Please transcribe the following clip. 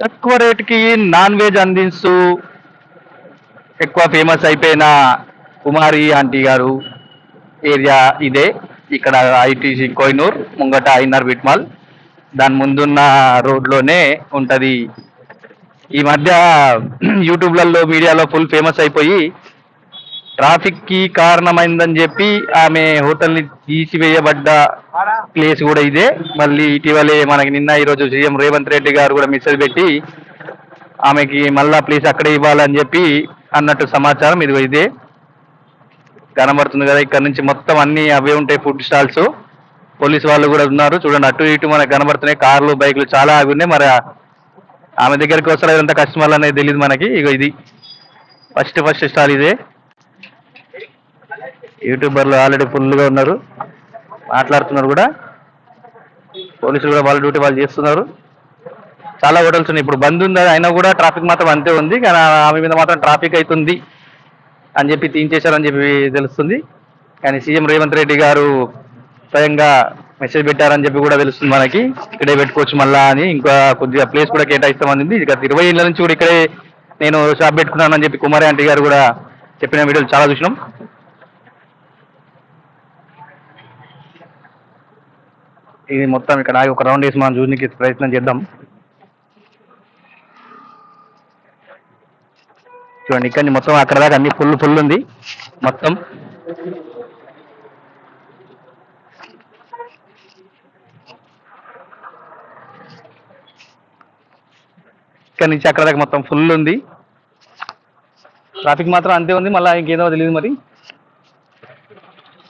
తక్కువ రేటుకి non veg అందిస్తూ ఎక్కువ ఫేమస్ అయిపోయిన కుమారి ఆంటీ గారు ఏరియా ఇదే. ఇక్కడ ఐటీసీ కోయినూర్ ముంగట ఐనర్ విట్మాల్. దాని ముందున్న రోడ్లోనే ఉంటుంది. ఈ మధ్య యూట్యూబ్లలో మీడియాలో ఫుల్ ఫేమస్ అయిపోయి ట్రాఫిక్కి కారణమైందని చెప్పి ఆమె హోటల్ని తీసివేయబడ్డ ప్లేస్ కూడా ఇదే. మళ్ళీ ఇటీవలే మనకి నిన్న ఈరోజు సీఎం రేవంత్ రెడ్డి గారు కూడా మెసేజ్ పెట్టి ఆమెకి మళ్ళా ప్లేస్ అక్కడే ఇవ్వాలని చెప్పి అన్నట్టు సమాచారం ఇది ఇదే. కనబడుతుంది కదా ఇక్కడ నుంచి మొత్తం అన్ని అవే ఉంటాయి ఫుడ్ స్టాల్స్. పోలీస్ వాళ్ళు కూడా ఉన్నారు. చూడండి అటు ఇటు మనకు కనబడుతున్నాయి. కార్లు బైకులు చాలా అవి ఉన్నాయి. మరి ఆమె దగ్గరికి వస్తారు? ఇదంతా కస్టమర్లు అనేది తెలియదు మనకి. ఇక ఇది. ఫస్ట్ ఫస్ట్ స్టాల్ ఇదే. యూట్యూబర్లు ఆల్రెడీ ఫుల్గా ఉన్నారు. మాట్లాడుతున్నారు కూడా. పోలీసులు కూడా వాళ్ళ డ్యూటీ వాళ్ళు చేస్తున్నారు. చాలా హోటల్స్ ఉన్నాయి. ఇప్పుడు బంద్ ఉంది అయినా కూడా ట్రాఫిక్ మాత్రం అంతే ఉంది. కానీ ఆమె మీద మాత్రం ట్రాఫిక్ అవుతుంది అని చెప్పి తీయించేశారని చెప్పి తెలుస్తుంది. కానీ సీఎం రేవంత్ రెడ్డి గారు స్వయంగా మెసేజ్ పెట్టారని చెప్పి కూడా తెలుస్తుంది మనకి. ఇక్కడే పెట్టుకోవచ్చు మళ్ళా అని. ఇంకా కొద్దిగా ప్లేస్ కూడా కేటాయిస్తామని గత ఇరవై ఏళ్ళ నుంచి కూడా ఇక్కడే నేను షాప్ పెట్టుకున్నానని చెప్పి కుమారి ఆంటీ గారు కూడా చెప్పిన వీడియోలు చాలా చూసినాం. ఇది మొత్తం ఇక్కడ ఆగి ఒక రౌండ్ వేసి మనం చూడడానికి ప్రయత్నం చేద్దాం. చూడండి ఇక్కడ మొత్తం అక్కడ దాకా అన్ని ఫుల్ ఫుల్ ఉంది. మొత్తం. ఇక్కడ నుంచి అక్కడ దాకా మొత్తం ఫుల్ ఉంది. ట్రాఫిక్ మాత్రం అంతే ఉంది మళ్ళీ ఇంకేదో తెలియదు మరి.